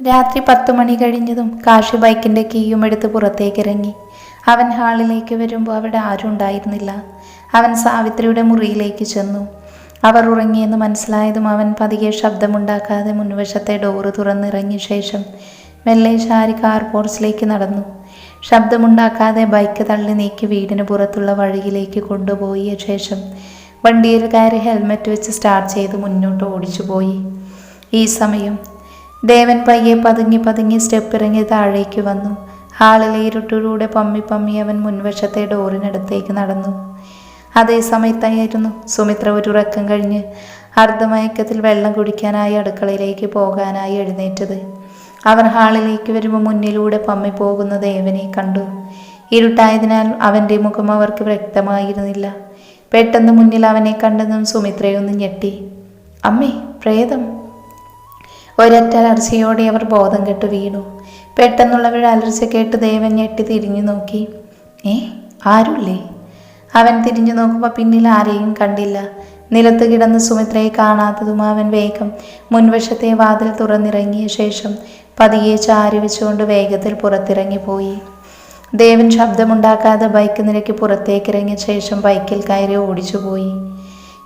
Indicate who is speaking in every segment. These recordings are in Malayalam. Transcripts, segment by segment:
Speaker 1: രാത്രി പത്തു മണി കഴിഞ്ഞതും കാശി ബൈക്കിന്റെ കീയും എടുത്ത് പുറത്തേക്ക് ഇറങ്ങി അവൻ ഹാളിലേക്ക് വരുമ്പോൾ അവിടെ ആരും ഉണ്ടായിരുന്നില്ല. അവൻ സാവിത്രിയുടെ മുറിയിലേക്ക് ചെന്നു. അവർ ഉറങ്ങിയെന്ന് മനസ്സിലായതും അവൻ പതിയെ ശബ്ദമുണ്ടാക്കാതെ മുൻവശത്തെ ഡോറ് തുറന്നിറങ്ങിയ ശേഷം മെല്ലെ ശാരി കാർ പോർട്സിലേക്ക് നടന്നു. ശബ്ദമുണ്ടാക്കാതെ ബൈക്ക് തള്ളി നീക്കി വീടിന് പുറത്തുള്ള വഴിയിലേക്ക് കൊണ്ടുപോയ ശേഷം വണ്ടിയിൽ കയറി ഹെൽമെറ്റ് വെച്ച് സ്റ്റാർട്ട് ചെയ്ത് മുന്നോട്ട് ഓടിച്ചു പോയി ഈ സമയം ദേവൻ പയ്യെ പതുങ്ങി പതുങ്ങി സ്റ്റെപ്പ് ഇറങ്ങി താഴേക്ക് വന്നു. ഹാളിലെ ഇരുട്ടിലൂടെ പമ്മി പമ്മി അവൻ മുൻവശത്തെ ഡോറിനടുത്തേക്ക് നടന്നു. അതേ സമയത്തായിരുന്നു സുമിത്ര ഒരു ഉറക്കം കഴിഞ്ഞ് അർദ്ധമയക്കത്തിൽ വെള്ളം കുടിക്കാനായി അടുക്കളയിലേക്ക് പോകാനായി എഴുന്നേറ്റത്. അവർ ഹാളിലേക്ക് വരുമ്പോൾ മുന്നിലൂടെ പമ്മി പോകുന്ന ദേവനെ കണ്ടു. ഇരുട്ടായതിനാൽ അവന്റെ മുഖം അവർക്ക് വ്യക്തമായിരുന്നില്ല. പെട്ടെന്ന് മുന്നിൽ അവനെ കണ്ടെന്നും സുമിത്രയൊന്ന് ഞെട്ടി. അമ്മേ പ്രേതം ഒരൊറ്റ അലർച്ചയോടെ അവർ ബോധം കെട്ട് വീണു. പെട്ടെന്നുള്ളവരുടെ അലർച്ച കേട്ട് ദേവൻ ഞെട്ടി തിരിഞ്ഞു നോക്കി. ഏ ആരുല്ലേ? അവൻ തിരിഞ്ഞു നോക്കുമ്പോൾ പിന്നിൽ ആരെയും കണ്ടില്ല. നിലത്ത് കിടന്ന് സുമിത്രയെ കാണാത്തതും അവൻ വേഗം മുൻവശത്തെ വാതിൽ തുറന്നിറങ്ങിയ ശേഷം പതിയെ ചാരി വെച്ചുകൊണ്ട് വേഗത്തിൽ പുറത്തിറങ്ങിപ്പോയി ദേവൻ ശബ്ദമുണ്ടാക്കാതെ ബൈക്ക് നിരക്കി പുറത്തേക്കിറങ്ങിയ ശേഷം ബൈക്കിൽ കയറി ഓടിച്ചുപോയി.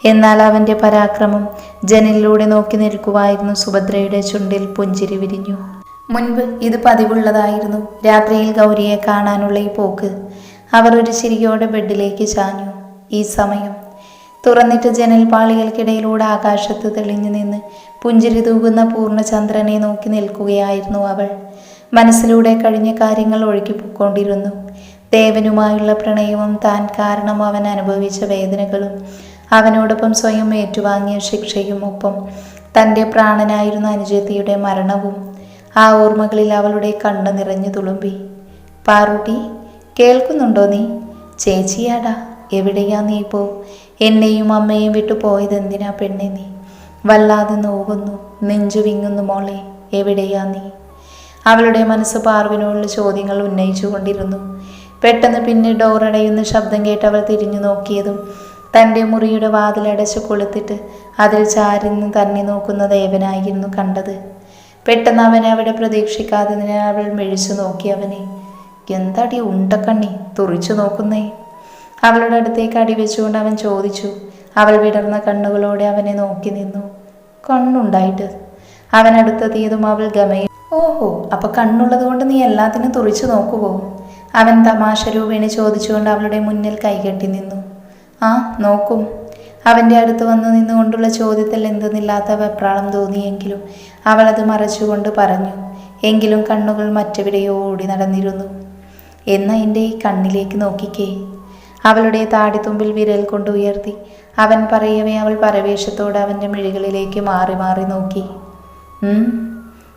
Speaker 1: എന്നാൽ അവന്റെ പരാക്രമം ജനലിലൂടെ നോക്കി നിൽക്കുവായിരുന്നു. സുഭദ്രയുടെ ചുണ്ടിൽ പുഞ്ചിരി വിരിഞ്ഞു. മുൻപ് ഇത് പതിവുള്ളതായിരുന്നു. രാത്രിയിൽ ഗൗരിയെ കാണാനുള്ള ഈ പോക്ക്. അവർ ഒരു ചിരിയോടെ ബെഡിലേക്ക് ചാഞ്ഞു. ഈ സമയം. തുറന്നിട്ട് ജനൽ പാളികൾക്കിടയിലൂടെ ആകാശത്ത് തെളിഞ്ഞു നിന്ന് പുഞ്ചിരി തൂകുന്ന പൂർണചന്ദ്രനെ നോക്കി നിൽക്കുകയായിരുന്നു അവൾ. മനസ്സിലൂടെ കഴിഞ്ഞ കാര്യങ്ങൾ ഒഴുകിപ്പോയിക്കൊണ്ടിരുന്നു. ദേവനുമായുള്ള പ്രണയവും താൻ കാരണം അവൻ അനുഭവിച്ച വേദനകളും അവനോടൊപ്പം സ്വയം ഏറ്റുവാങ്ങിയ ശിക്ഷയും ഒപ്പം തന്റെ പ്രാണനായിരുന്ന അനുജത്തിയുടെ മരണവും ആ ഓർമ്മകളിൽ അവളുടെ കണ്ണ് നിറഞ്ഞു തുളുമ്പി. പാറുട്ടി കേൾക്കുന്നുണ്ടോ നീ? ചേച്ചിയാടാ എവിടെയാ നീ പോ എന്നെയും അമ്മയും വിട്ടു പോയതെന്തിനാ പെണ്ണെ നീ? വല്ലാതെ നോവുന്നു നെഞ്ചു വിങ്ങുന്നു മോളെ എവിടെയാ നീ? അവളുടെ മനസ്സ് പാർവിനോടുള്ള ചോദ്യങ്ങൾ ഉന്നയിച്ചു കൊണ്ടിരുന്നു പെട്ടെന്ന് പിന്നെ ഡോറടയുന്ന ശബ്ദം കേട്ട് അവൾ തിരിഞ്ഞു നോക്കിയതും തന്റെ മുറിയുടെ വാതിലടച്ച് കൊളുത്തിട്ട് അതിൽ ചാരിന്ന് തന്നെ നോക്കുന്ന ദേവനായിരുന്നു കണ്ടത്. പെട്ടെന്ന് അവനെ അവിടെ പ്രതീക്ഷിക്കാതെ അവൾ മെഴിച്ചു നോക്കി അവനെ. എന്താടി ഉണ്ടക്കണ്ണി? തുറിച്ചു നോക്കുന്നേ. അവളുടെ അടുത്തേക്ക് അടി വെച്ചുകൊണ്ട് അവൻ ചോദിച്ചു. അവൾ വിടർന്ന കണ്ണുകളോടെ അവനെ നോക്കി നിന്നു. കണ്ണുണ്ടായിട്ട്? അവൻ അടുത്തെത്തിയതും അവൾ ഗമയിൽ ഓഹോ അപ്പൊ കണ്ണുള്ളത് കൊണ്ട് നീ എല്ലാത്തിനും തുറിച്ചു നോക്കുവോ? അവൻ തമാശ രൂപേണി ചോദിച്ചുകൊണ്ട് അവളുടെ മുന്നിൽ കൈകെട്ടി നിന്നു. ആ നോക്കും. അവന്റെ അടുത്ത് വന്നു നിന്നുകൊണ്ടുള്ള ചോദ്യത്തിൽ എന്തെന്നില്ലാത്ത വെപ്രാളം തോന്നിയെങ്കിലും അവൾ അത് മറച്ചുകൊണ്ട് പറഞ്ഞു എങ്കിലും കണ്ണുകൾ മറ്റെവിടെയോ ഓടി നടന്നിരുന്നു. എന്ന എന്റെ ഈ കണ്ണിലേക്ക് നോക്കിക്കേ. അവളുടെ താടിത്തുമ്പിൽ വിരൽ കൊണ്ട് ഉയർത്തി അവൻ പറയവേ അവൾ പരവേശത്തോടെ അവന്റെ മിഴികളിലേക്ക് മാറി മാറി നോക്കി.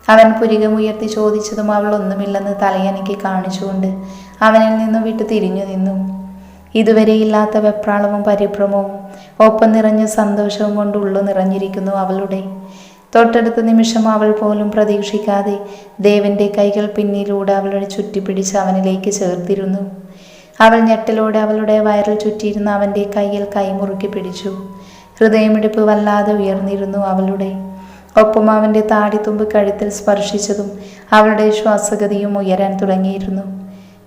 Speaker 1: അവൻ പുരികമുയർത്തി ചോദിച്ചതും അവൾ ഒന്നുമില്ലെന്ന് തലയനക്ക് കാണിച്ചുകൊണ്ട് അവനിൽ നിന്നും വിട്ട് തിരിഞ്ഞു നിന്നു. ഇതുവരെയില്ലാത്ത വെപ്രാളവും പരിഭ്രമവും ഒപ്പം നിറഞ്ഞ സന്തോഷവും കൊണ്ട് ഉള്ളു നിറഞ്ഞിരിക്കുന്നു അവളുടെ. തൊട്ടടുത്ത നിമിഷം അവൾ പോലും പ്രതീക്ഷിക്കാതെ ദേവന്റെ കൈകൾ പിന്നിലൂടെ അവളുടെ ചുറ്റിപ്പിടിച്ച് അവനിലേക്ക് ചേർത്തിരുന്നു. അവൾ ഞെട്ടലോടെ അവളുടെ വയറിൽ ചുറ്റിയിരുന്ന അവന്റെ കയ്യിൽ കൈമുറുക്കി പിടിച്ചു. ഹൃദയമിടിപ്പ് വല്ലാതെ ഉയർന്നിരുന്നു അവളുടെ. ഒപ്പം അവന്റെ താടിത്തുമ്പ് കഴുത്തിൽ സ്പർശിച്ചതും അവളുടെ ശ്വാസഗതിയും ഉയരാൻ തുടങ്ങിയിരുന്നു.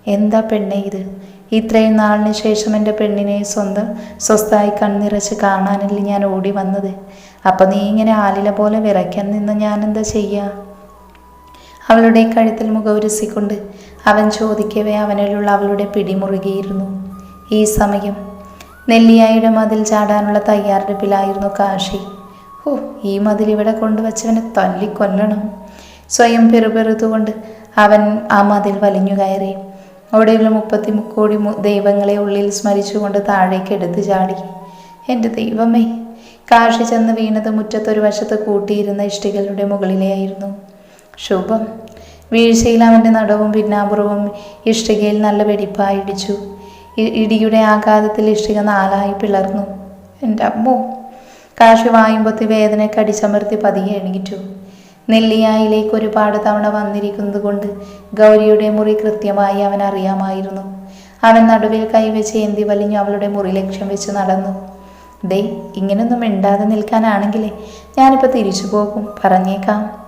Speaker 1: എന്താ പെണ്ണെ ഇത്? ഇത്രയും നാളിന് ശേഷം എന്റെ പെണ്ണിനെ സ്വന്തം സ്വസ്ഥായി കണ്ണിറച്ച് കാണാനല്ലേ ഞാൻ ഓടി വന്നത്. അപ്പം നീ ഇങ്ങനെ ആലില പോലെ വിറയ്ക്കാൻ നിന്ന് ഞാൻ എന്താ ചെയ്യുക അവളുടെ കഴുത്തിൽ മുഖവുരുസിക്കൊണ്ട് അവൻ ചോദിക്കവേ അവനിലുള്ള അവളുടെ പിടിമുറുകിയിരുന്നു. ഈ സമയം നെല്ലിയായുടെ മതിൽ ചാടാനുള്ള തയ്യാറെടുപ്പിലായിരുന്നു കാശി. ഓ ഈ മതിൽ ഇവിടെ കൊണ്ടുവച്ചവനെ തല്ലിക്കൊല്ലണം. സ്വയം പെറുപെറുത്തുകൊണ്ട് അവൻ ആ മതിൽ വലിഞ്ഞു കയറി. അവിടെയുള്ള മുപ്പത്തി മുക്കോടി ദൈവങ്ങളെ ഉള്ളിൽ സ്മരിച്ചുകൊണ്ട് താഴേക്ക് എടുത്തു ചാടി. എന്റെ ദൈവമേ കാശി ചെന്ന് വീണത് മുറ്റത്തൊരു വശത്ത് കൂട്ടിയിരുന്ന ഇഷ്ടികളുടെ മുകളിലെയായിരുന്നു ശുഭം. വീഴ്ചയിൽ അവന്റെ നടവും പിന്നാമ്പുറവും ഇഷ്ടികയിൽ നല്ല വെടിപ്പായി ഇടിച്ചു. ഇടിയുടെ ആഘാതത്തിൽ ഇഷ്ടിക നാലായി പിളർന്നു. എന്റെ അമ്മോ കാശി വായുമ്പത്തി വേദനയ്ക്ക് അടിച്ചമർത്തി പതിയെ എണീറ്റു. നെല്ലിയായിലേക്ക് ഒരുപാട് തവണ വന്നിരിക്കുന്നത് കൊണ്ട് ഗൗരിയുടെ മുറി കൃത്യമായി അവൻ അറിയാമായിരുന്നു. അവൻ നടുവിൽ കൈവച്ച് ഏന്തി വലിഞ്ഞു അവളുടെ മുറി ലക്ഷ്യം വെച്ച് നടന്നു. ദേ ഇങ്ങനൊന്നും മിണ്ടാതെ നിൽക്കാനാണെങ്കിലേ ഞാനിപ്പോൾ തിരിച്ചു പോകും. പറഞ്ഞേക്കാം.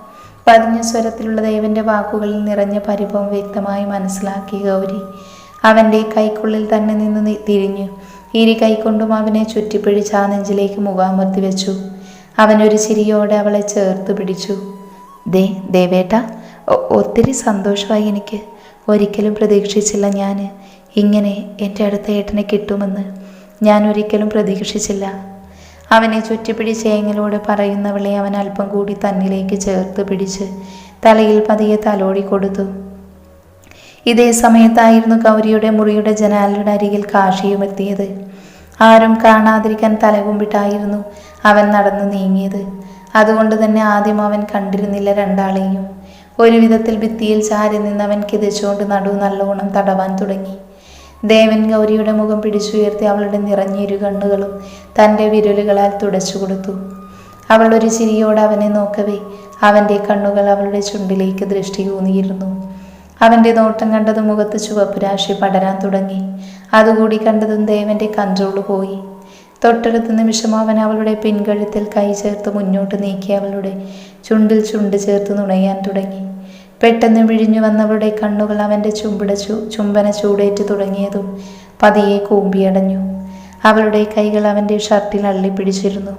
Speaker 1: പതിഞ്ഞ സ്വരത്തിലുള്ള ദേവന്റെ വാക്കുകളിൽ നിറഞ്ഞ പരിഭവം വ്യക്തമായി മനസ്സിലാക്കി ഗൗരി. അവന്റെ കൈക്കുള്ളിൽ തന്നെ നിന്ന് തിരിഞ്ഞു. ഇരി കൈകൊണ്ടും അവനെ ചുറ്റിപ്പിടിച്ച് ആ നെഞ്ചിലേക്ക് മുഖാമർത്തി വെച്ചു. അവനൊരു ചിരിയോടെ അവളെ ചേർത്ത് പിടിച്ചു. ദേ ദേവേട്ട ഒത്തിരി സന്തോഷമായി എനിക്ക്. ഒരിക്കലും പ്രതീക്ഷിച്ചില്ല ഞാൻ ഇങ്ങനെ എന്റെ അടുത്ത ഏട്ടനെ കിട്ടുമെന്ന് ഞാൻ ഒരിക്കലും പ്രതീക്ഷിച്ചില്ല. അവനെ ചുറ്റിപ്പിടിച്ച് ഏങ്ങലോടെ പറയുന്നവളെ അവൻ അല്പം കൂടി തന്നിലേക്ക് ചേർത്ത് പിടിച്ച് തലയിൽ പതിയെ തലോടി കൊടുത്തു. ഇതേ സമയത്തായിരുന്നു ഗൗരിയുടെ മുറിയുടെ ജനാലയുടെ അരികിൽ കാഷിയും എത്തിയത്. ആരും കാണാതിരിക്കാൻ തലകുമ്പിട്ടായിരുന്നു അവൻ നടന്നു നീങ്ങിയത്. അതുകൊണ്ട് തന്നെ ആദ്യം അവൻ കണ്ടിരുന്നില്ല രണ്ടാളെയും. ഒരുവിധത്തിൽ ഭിത്തിയിൽ ചാരി നിന്ന് അവൻ കിതച്ചുകൊണ്ട് നടു നല്ലോണം തടവാൻ തുടങ്ങി. ദേവൻ ഗൗരിയുടെ മുഖം പിടിച്ചുയർത്തി അവളുടെ നിറഞ്ഞ ഇരു കണ്ണുകളും തന്റെ വിരലുകളാൽ തുടച്ചു കൊടുത്തു. അവൾ ഒരു ചിരിയോടെ അവനെ നോക്കവേ അവന്റെ കണ്ണുകൾ അവളുടെ ചുണ്ടിലേക്ക് ദൃഷ്ടി ഊന്നിയിരുന്നു. അവന്റെ നോട്ടം കണ്ടത് മുഖത്ത് ചുവപ്പുരാശി പടരാൻ തുടങ്ങി. അതുകൂടി കണ്ടതും ദേവന്റെ കൺട്രോൾ പോയി. തൊട്ടടുത്ത നിമിഷം അവൻ അവളുടെ പിൻകഴുത്തിൽ കൈ ചേർത്ത് മുന്നോട്ട് നീക്കി അവളുടെ ചുണ്ടിൽ ചുണ്ട് ചേർത്ത് നുണയാൻ തുടങ്ങി. പെട്ടെന്ന് വിഴിഞ്ഞു വന്നവളുടെ കണ്ണുകൾ അവന്റെ ചുംബിട ചുംബന ചൂടേറ്റ് തുടങ്ങിയതും പതിയെ കൂമ്പിയടഞ്ഞു. അവളുടെ കൈകൾ അവന്റെ ഷർട്ടിൽ അള്ളിപ്പിടിച്ചിരുന്നു.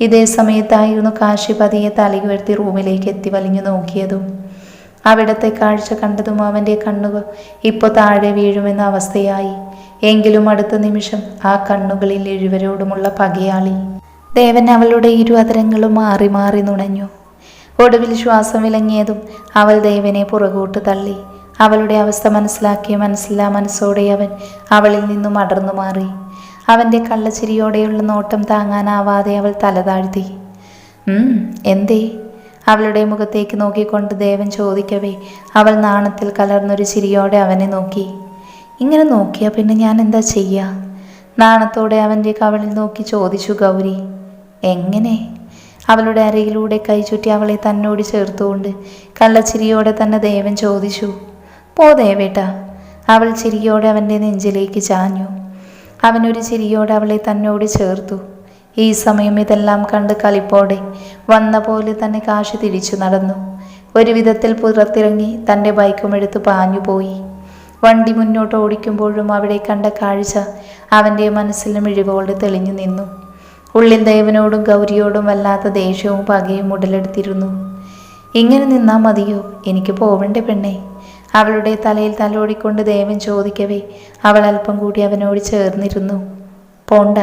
Speaker 1: ഇതേ സമയത്തായിരുന്നു കാശി പതിയെ തലയുയർത്തി റൂമിലേക്ക് എത്തി വലിഞ്ഞു നോക്കിയതും. അവിടത്തെ കാഴ്ച കണ്ടതും അവന്റെ കണ്ണുകൾ ഇപ്പോൾ താഴെ വീഴുമെന്ന അവസ്ഥയായി. എങ്കിലും അടുത്ത നിമിഷം ആ കണ്ണുകളിൽ എഴുവരോടുമുള്ള പകയാളി. ദേവൻ അവളുടെ ഇരു അതരങ്ങളും മാറി മാറി നുണഞ്ഞു. ഒടുവിൽ ശ്വാസം വിലങ്ങിയതും അവൾ ദേവനെ പുറകോട്ട് തള്ളി. അവളുടെ അവസ്ഥ മനസ്സിലാക്കിയ മനസ്സില്ലാ മനസ്സോടെ അവൻ അവളിൽ നിന്നും അടർന്നു മാറി. അവന്റെ കള്ളച്ചിരിയോടെയുള്ള നോട്ടം താങ്ങാനാവാതെ അവൾ തല താഴ്ത്തി. എന്തേ? അവളുടെ മുഖത്തേക്ക് നോക്കിക്കൊണ്ട് ദേവൻ ചോദിക്കവേ അവൾ നാണത്തിൽ കലർന്നൊരു ചിരിയോടെ അവനെ നോക്കി. ഇങ്ങനെ നോക്കിയാൽ പിന്നെ ഞാൻ എന്താ ചെയ്യുക നാണത്തോടെ അവന്റെ കവളിൽ നോക്കി ചോദിച്ചു ഗൗരി. എങ്ങനെ? അവളുടെ അരയിലൂടെ കൈ ചുറ്റി അവളെ തന്നോട് ചേർത്തുകൊണ്ട് കള്ളച്ചിരിയോടെ തന്നെ ദേവൻ ചോദിച്ചു പോ ദേവേട്ട. അവൾ ചിരിയോടെ അവന്റെ നെഞ്ചിലേക്ക് ചാഞ്ഞു. അവനൊരു ചിരിയോടെ അവളെ തന്നോട് ചേർത്തു. ഈ സമയം ഇതെല്ലാം കണ്ട് കളിപ്പോടെ വന്ന പോലെ തന്നെ കാശ് തിരിച്ചു നടന്നു. ഒരു വിധത്തിൽ പുറത്തിറങ്ങി തന്റെ ബൈക്കും എടുത്ത് പാഞ്ഞുപോയി. വണ്ടി മുന്നോട്ട് ഓടിക്കുമ്പോഴും അവിടെ കണ്ട കാഴ്ച അവന്റെ മനസ്സിലും മിഴിവോടെ തെളിഞ്ഞു നിന്നു. ഉള്ളിൽ ദേവനോടും ഗൗരിയോടും വല്ലാത്ത ദേഷ്യവും പകയും ഉടലെടുത്തിരുന്നു. ഇങ്ങനെ നിന്നാ മതിയോ? എനിക്ക് പോവണ്ടേ പെണ്ണേ. അവളുടെ തലയിൽ തലോടിക്കൊണ്ട് ദേവൻ ചോദിക്കവേ അവൾ അല്പം കൂടി അവനോട് ചേർന്നിരുന്നു. പോണ്ട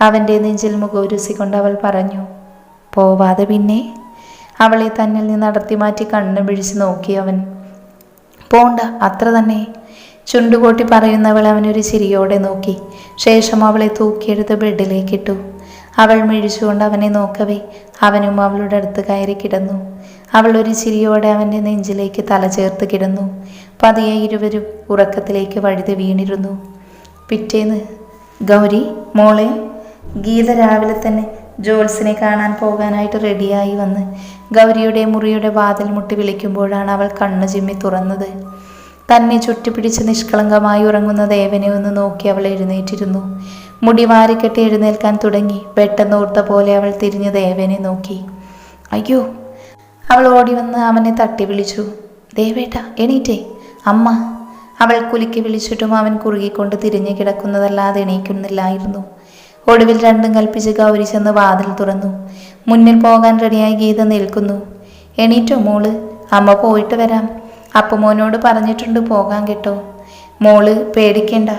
Speaker 1: അവന്റെ നെഞ്ചിൽ മുഖവുരുസിക്കൊണ്ട് അവൾ പറഞ്ഞു. പോവാതെ പിന്നെ അവളെ തന്നിൽ നിന്ന് അടർത്തി മാറ്റി കണ്ണു പിടിച്ച് നോക്കി അവൻ. പോണ്ട. അത്ര തന്നെ. ചുണ്ടുകൊട്ടി പറയുന്നവൾ അവനൊരു ചിരിയോടെ നോക്കി. ശേഷം അവളെ തൂക്കിയെടുത്ത് ബെഡിലേക്കിട്ടു. അവൾ മിഴിച്ചുകൊണ്ട് അവനെ നോക്കവേ അവനും അവളുടെ അടുത്ത് കയറി കിടന്നു. അവൾ ഒരു ചിരിയോടെ അവന്റെ നെഞ്ചിലേക്ക് തല ചേർത്ത് കിടന്നു. പതിയെ ഇരുവരും ഉറക്കത്തിലേക്ക് വഴുതി വീണിരുന്നു. പിറ്റേന്ന് ഗൗരി മോളെ ഗീത രാവിലെ തന്നെ ജോൽസിനെ കാണാൻ പോകാനായിട്ട് റെഡിയായി വന്ന് ഗൗരിയുടെ മുറിയുടെ വാതിൽ മുട്ടി വിളിക്കുമ്പോഴാണ് അവൾ കണ്ണു ചിമ്മി തുറന്നത്. തന്നെ ചുറ്റിപ്പിടിച്ച് നിഷ്കളങ്കമായി ഉറങ്ങുന്ന ദേവനെ ഒന്ന് നോക്കി അവൾ എഴുന്നേറ്റിരുന്നു. മുടി വാരിക്കെട്ടി എഴുന്നേൽക്കാൻ തുടങ്ങി. പെട്ടെന്ന് ഓർത്ത പോലെ അവൾ തിരിഞ്ഞ് ദേവനെ നോക്കി. അയ്യോ. അവൾ ഓടി വന്ന് അവനെ തട്ടി വിളിച്ചു. ദേവേട്ട എണീറ്റേ. അമ്മ. അവൾ കുലുക്കി വിളിച്ചിട്ടും അവൻ കുറുകിക്കൊണ്ട് തിരിഞ്ഞു കിടക്കുന്നതല്ലാതെ എണീക്കുന്നില്ലായിരുന്നു. ഒടുവിൽ രണ്ടും കൽപ്പിച്ച് ഗൗരി ചെന്ന് വാതിൽ തുറന്നു. മുന്നിൽ പോകാൻ റെഡിയായി ഗീത നിൽക്കുന്നു. എണീറ്റോ മോൾ? അമ്മ പോയിട്ട് വരാം. അപ്പുമോനോട് പറഞ്ഞിട്ടുണ്ട് പോകാൻ കേട്ടോ. മോൾ പേടിക്കണ്ട.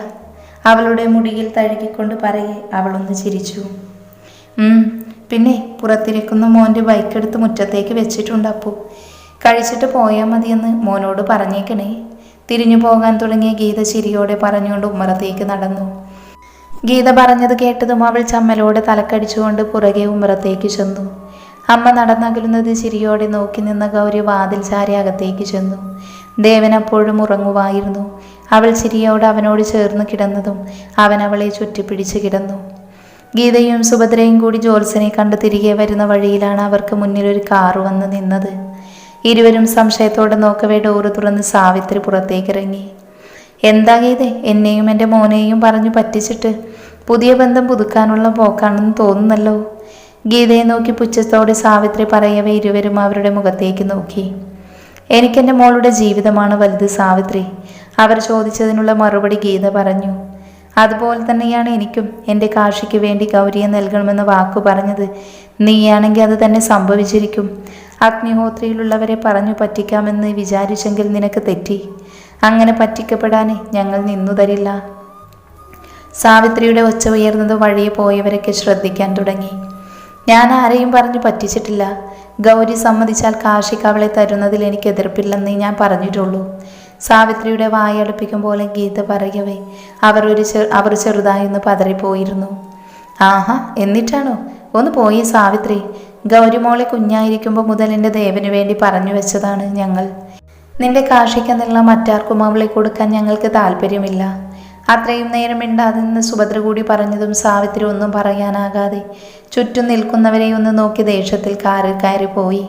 Speaker 1: അവളുടെ മുടിയിൽ തഴുകിക്കൊണ്ട് പറയെ അവളൊന്ന് ചിരിച്ചു. പിന്നെ പുറത്തിരിക്കുന്ന മോന്റെ ബൈക്ക് എടുത്ത് മുറ്റത്തേക്ക് വെച്ചിട്ടുണ്ട് അപ്പു. കഴിച്ചിട്ട് പോയാൽ മതിയെന്ന് മോനോട് പറഞ്ഞേക്കണേ. തിരിഞ്ഞു പോകാൻ തുടങ്ങിയ ഗീത ചിരിയോടെ പറഞ്ഞുകൊണ്ട് ഉമ്മറത്തേക്ക് നടന്നു. ഗീത പറഞ്ഞത് കേട്ടതും അവൾ ചമ്മലോടെ തലക്കടിച്ചുകൊണ്ട് പുറകെ ഉമ്മറത്തേക്ക് ചെന്നു. അമ്മ നടന്നകലുന്നത് ചിരിയോടെ നോക്കി നിന്ന ഗൗരി വാതിൽ ചാരി അകത്തേക്ക് ചെന്നു. ദേവൻ അപ്പോഴും ഉറങ്ങുവായിരുന്നു അവൾ ചിരിയോട് അവനോട് ചേർന്ന് കിടന്നതും അവൻ അവളെ ചുറ്റിപ്പിടിച്ച് കിടന്നു. ഗീതയും സുഭദ്രയും കൂടി ജോത്സനെ കണ്ട് തിരികെ വരുന്ന വഴിയിലാണ് അവർക്ക് മുന്നിൽ ഒരു കാറ് വന്ന് നിന്നത്. ഇരുവരും സംശയത്തോടെ നോക്കവേ ഡോറ് തുറന്ന് സാവിത്രി പുറത്തേക്ക് ഇറങ്ങി എന്താ ഗീതേ എന്നെയും എന്റെ മോനെയും പറഞ്ഞു പറ്റിച്ചിട്ട് പുതിയ ബന്ധം പുതുക്കാനുള്ള പോക്കാണെന്ന് തോന്നുന്നല്ലോ? ഗീതയെ നോക്കി പുച്ഛത്തോടെ സാവിത്രി പറയവേ ഇരുവരും അവരുടെ മുഖത്തേക്ക് നോക്കി. എനിക്കെന്റെ മോളുടെ ജീവിതമാണ് വലുത് സാവിത്രി. അവർ ചോദിച്ചതിനുള്ള മറുപടി ഗീത പറഞ്ഞു. അതുപോലെ തന്നെയാണ് എനിക്കും എന്റെ കാശിക്ക് വേണ്ടി ഗൗരിയെ നൽകണമെന്ന് വാക്കു പറഞ്ഞത്. നീയാണെങ്കിൽ അത് തന്നെ സംഭവിച്ചിരിക്കും. അഗ്നിഹോത്രിയിലുള്ളവരെ പറഞ്ഞു പറ്റിക്കാമെന്ന് വിചാരിച്ചെങ്കിൽ നിനക്ക് തെറ്റി. അങ്ങനെ പറ്റിക്കപ്പെടാൻ ഞങ്ങൾ നിന്നു തരില്ല. സാവിത്രിയുടെ ഒച്ച ഉയർന്നത് വഴിയെ പോയവരൊക്കെ ശ്രദ്ധിക്കാൻ തുടങ്ങി. ഞാൻ ആരെയും പറഞ്ഞു പറ്റിച്ചിട്ടില്ല. ഗൗരി സമ്മതിച്ചാൽ കാർഷിക അവളെ തരുന്നതിൽ എനിക്ക് എതിർപ്പില്ലെന്നേ ഞാൻ പറഞ്ഞിട്ടുള്ളൂ. സാവിത്രിയുടെ വായടുപ്പിക്കും പോലെ ഗീത പറയവേ അവർ ഒരു ചെ അവർ ചെറുതായൊന്ന് പതറിപ്പോയിരുന്നു. ആഹാ എന്നിട്ടാണോ? ഒന്ന് പോയി സാവിത്രി. ഗൗരിമോളെ കുഞ്ഞായിരിക്കുമ്പോൾ മുതൽ എന്റെ ദേവന് വേണ്ടി പറഞ്ഞു വെച്ചതാണ് ഞങ്ങൾ. നിന്റെ കാർഷിക നിള്ള മറ്റാർക്കും അവളെ കൊടുക്കാൻ ഞങ്ങൾക്ക് താല്പര്യമില്ല അത്രയും നേരം മിണ്ടാതെ നിന്ന് സുഭദ്ര കൂടി പറഞ്ഞതും സാവിത്രി ഒന്നും പറയാനാകാതെ ചുറ്റും നിൽക്കുന്നവരെ ഒന്ന് നോക്കി ദേഷ്യത്തിൽ കാറിൽ കയറി പോയി.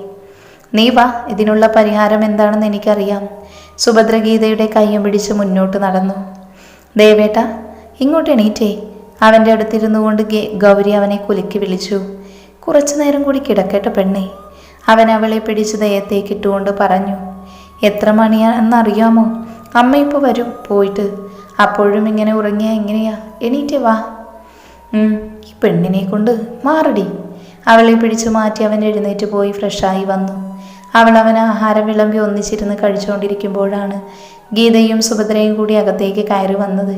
Speaker 1: നീ വാ ഇതിനുള്ള പരിഹാരം എന്താണെന്ന് എനിക്കറിയാം. സുഭദ്ര ഗീതയുടെ കയ്യും പിടിച്ച് മുന്നോട്ട് നടന്നു. ദേവേട്ട ഇങ്ങോട്ട് എണീറ്റേ. അവന്റെ അടുത്തിരുന്നു കൊണ്ട് ഗൗരി അവനെ കുലുക്കി വിളിച്ചു. കുറച്ചു നേരം കൂടി കിടക്കട്ടെ പെണ്ണേ. അവൻ അവളെ പിടിച്ച് ദയത്തേക്ക് ഇട്ടുകൊണ്ട് പറഞ്ഞു. എത്ര മണിയാണെന്നറിയാമോ അമ്മ ഇപ്പോൾ വരും പോയിട്ട്. അപ്പോഴും ഇങ്ങനെ ഉറങ്ങിയാ എങ്ങനെയാ? എണീറ്റേ വാ. ഈ പെണ്ണിനെ കൊണ്ട് മാറടി. അവളെ പിടിച്ചു മാറ്റി അവൻ എഴുന്നേറ്റ് പോയി ഫ്രഷായി വന്നു. അവൾ അവൻ ആഹാരം വിളമ്പി ഒന്നിച്ചിരുന്ന് കഴിച്ചുകൊണ്ടിരിക്കുമ്പോഴാണ് ഗീതയും സുഭദ്രയും കൂടി അകത്തേക്ക് കയറി വന്നത്.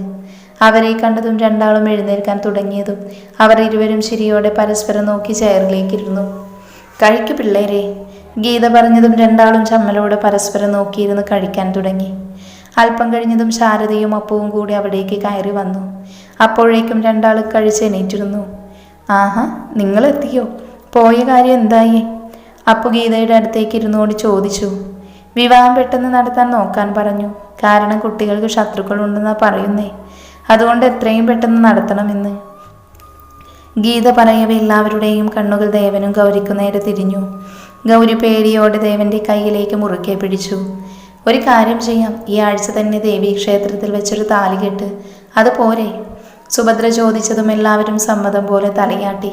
Speaker 1: അവരെ കണ്ടതും രണ്ടാളും എഴുന്നേൽക്കാൻ തുടങ്ങിയതും അവർ ഇരുവരും ശരിയോടെ പരസ്പരം നോക്കി ചെയറിലേക്കിരുന്നു. കഴിക്കു പിള്ളേരെ ഗീത പറഞ്ഞതും രണ്ടാളും ചമ്മലോടെ പരസ്പരം നോക്കിയിരുന്ന് കഴിക്കാൻ തുടങ്ങി. അല്പം കഴിഞ്ഞതും ശാരദയും അപ്പവും കൂടി അവിടേക്ക് കയറി വന്നു. അപ്പോഴേക്കും രണ്ടാൾ കഴിച്ച് എണീറ്റിരുന്നു. ആഹാ നിങ്ങളെത്തിയോ? പോയ കാര്യം എന്തായി? അപ്പു ഗീതയുടെ അടുത്തേക്ക് ഇരുന്നുകൊണ്ട് ചോദിച്ചു. വിവാഹം പെട്ടെന്ന് നടത്താൻ നോക്കാൻ പറഞ്ഞു. കാരണം കുട്ടികൾക്ക് ശത്രുക്കളുണ്ടെന്നാണ് പറയുന്നേ. അതുകൊണ്ട് എത്രയും പെട്ടെന്ന് നടത്തണമെന്ന് ഗീത പറയവേ എല്ലാവരുടെയും കണ്ണുകൾ ദേവനും ഗൗരിക്കു നേരെ തിരിഞ്ഞു. ഗൗരി പേടിയോടെ ദേവന്റെ കയ്യിലേക്ക് മുറുക്കെ പിടിച്ചു. ഒരു കാര്യം ചെയ്യാം. ഈ ആഴ്ച തന്നെ ദേവി ക്ഷേത്രത്തിൽ വെച്ചൊരു താലി കെട്ട്. അത് പോരെ? സുഭദ്ര ചോദിച്ചതും എല്ലാവരും സമ്മതം പോലെ തലയാട്ടി.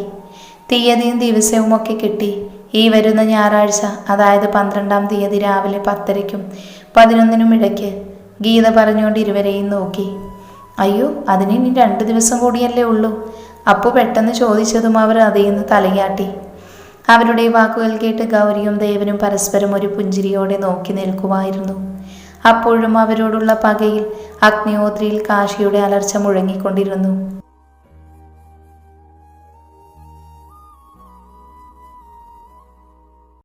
Speaker 1: തീയതിയും ദിവസവും ഒക്കെ കിട്ടി. ഈ വരുന്ന ഞായറാഴ്ച അതായത് പന്ത്രണ്ടാം തീയതി രാവിലെ പത്തരയ്ക്കും പതിനൊന്നിനും ഇടയ്ക്ക്. ഗീത പറഞ്ഞുകൊണ്ട് ഇരുവരെയും നോക്കി. അയ്യോ അതിന് ഇനി രണ്ട് ദിവസം കൂടിയല്ലേ ഉള്ളൂ. അപ്പു പെട്ടെന്ന് ചോദിച്ചതും അവർ അതേന്ന് തലയാട്ടി. അവരുടെ വാക്കുകൾ കേട്ട് ഗൗരിയും ദേവനും പരസ്പരം ഒരു പുഞ്ചിരിയോടെ നോക്കി നിൽക്കുമായിരുന്നു. അപ്പോഴും അവരോടുള്ള പകയിൽ അഗ്നിഹോത്രിയിൽ കാശിയുടെ അലർച്ച മുഴങ്ങിക്കൊണ്ടിരുന്നു.